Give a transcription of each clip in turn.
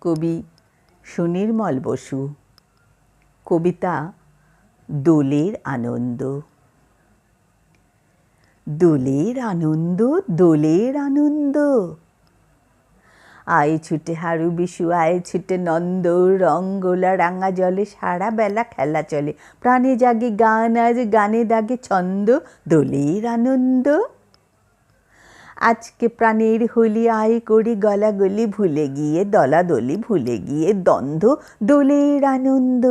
কবি সুনির্মল বসু। কবিতা দোলের আনন্দ। দোলের আনন্দ দোলের আনন্দ। আয় ছুটে হারু বিশু, আয় ছুটে নন্দ রঙ্গোলা রাঙা জলে সারা বেলা খেলা চলে। প্রাণে জাগে গান, আজ গানে দাগে ছন্দ, দোলের আনন্দ। আজকে প্রাণের হোলি আয় করি গলাগলি ভুলে গিয়ে, দলাদলি ভুলে গিয়ে, দ্বন্দ্ব, দোলের আনন্দ।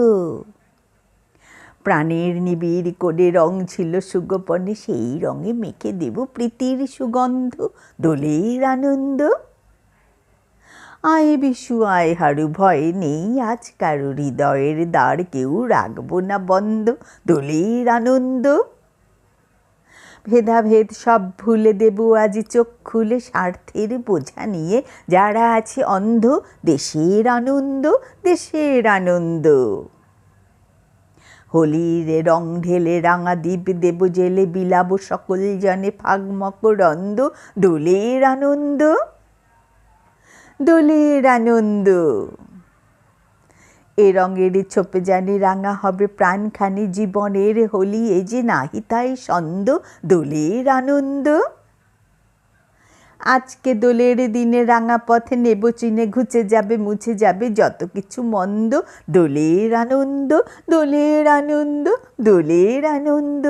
প্রাণের নিবিড় করে রং ছিল সুগোপনে, সেই রঙে মেখে দেব প্রীতির সুগন্ধ, দোলের আনন্দ। আয় বিশু, আয় হারু, ভয় নেই আজ কারও হৃদয়ের দ্বার, কেউ রাখব না বন্ধ, দোলের আনন্দ। ভেদাভেদ সব ভুলে দেব, আজ চোখ খুলে স্বার্থের বোঝা নিয়ে। যারা আছে অন্ধ, দেশের আনন্দ দেশের আনন্দ। হোলির রং ঢেলে রাঙা দ্বীপ দেব, জেলে বিলাব সকল জনে ফাগ মকরন্দ দোলের আনন্দ দোলের আনন্দ। এ রঙের ছোপে জানি রাঙা হবে প্রাণখানি জীবনের হোলি, এ যে নাহি তাই ছন্দ, দোলের আনন্দ। আজকে দোলের দিনে রাঙা পথে নেব, চিনে ঘুচে যাবে, মুছে যাবে যত কিছু মন্দ, দোলের আনন্দ দোলের আনন্দ দোলের আনন্দ।